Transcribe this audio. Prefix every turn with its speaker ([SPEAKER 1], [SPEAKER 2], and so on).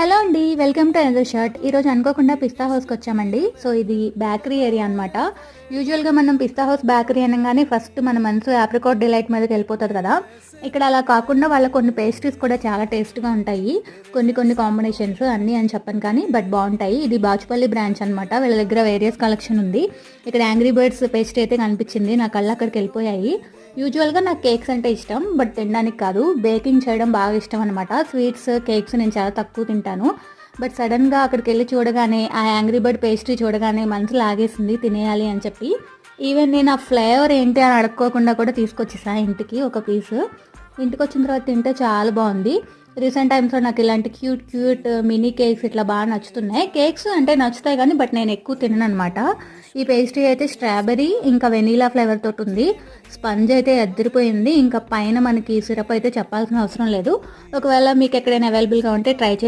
[SPEAKER 1] Hello అండి welcome to another shirt ఈరోజు అనుకోకుండా పిస్తా హౌస్కి వచ్చామండి. సో ఇది బేకరీ ఏరియా అనమాట యూజువల్గా మనం పిస్తా హౌస్ బేకరీ అనగానే ఫస్ట్ మన మనసు ఆప్రికాట్ డిలైట్ మీదకి వెళ్ళిపోతుంది కదా. ఇక్కడ అలా కాకుండా వాళ్ళ కొన్ని పేస్ట్రీస్ కూడా చాలా టేస్ట్గా ఉంటాయి. కొన్ని కొన్ని కాంబినేషన్స్ అన్నీ అని చెప్పను కానీ బట్ బాగుంటాయి. ఇది బాచుపల్లి బ్రాంచ్ అనమాట వీళ్ళ దగ్గర వేరియస్ కలెక్షన్ ఉంది. ఇక్కడ యాంగ్రీ బర్డ్స్ పేస్ట్రీ అయితే కనిపించింది. నా కళ్ళు అక్కడికి వెళ్ళిపోయాయి. యూజువల్గా నాకు కేక్స్ అంటే ఇష్టం బట్ తినడానికి కాదు. బేకింగ్ చేయడం బాగా ఇష్టం అనమాట స్వీట్స్ కేక్స్ నేను చాలా తక్కువ తింటాను. బట్ సడన్గా అక్కడికి వెళ్ళి చూడగానే ఆ యాంగ్రీ బర్డ్ పేస్ట్రీ చూడగానే మనసు లాగేసింది తినేయాలి అని చెప్పి. ఈవెన్ నేను ఆ ఫ్లేవర్ ఏంటి అని అడుక్కోకుండా కూడా తీసుకొచ్చేసా ఇంటికి ఒక పీస్. ఇంటికి వచ్చిన తర్వాత తింటే చాలా బాగుంది. రీసెంట్ టైమ్స్లో నాకు ఇలాంటి క్యూట్ క్యూట్ మినీ కేక్స్ ఇట్లా బాగా నచ్చుతున్నాయి. కేక్స్ అంటే నచ్చుతాయి కానీ బట్ నేను ఎక్కువ తినను అనమాట ఈ పేస్ట్రీ అయితే స్ట్రాబెరీ ఇంకా వెనీలా ఫ్లేవర్ తోటి ఉంది. స్పంజ్ అయితే ఎద్దరిపోయింది. ఇంకా పైన మనకి సిరప్ అయితే చెప్పాల్సిన అవసరం లేదు. ఒకవేళ మీకు ఎక్కడైనా అవైలబుల్గా ఉంటే ట్రై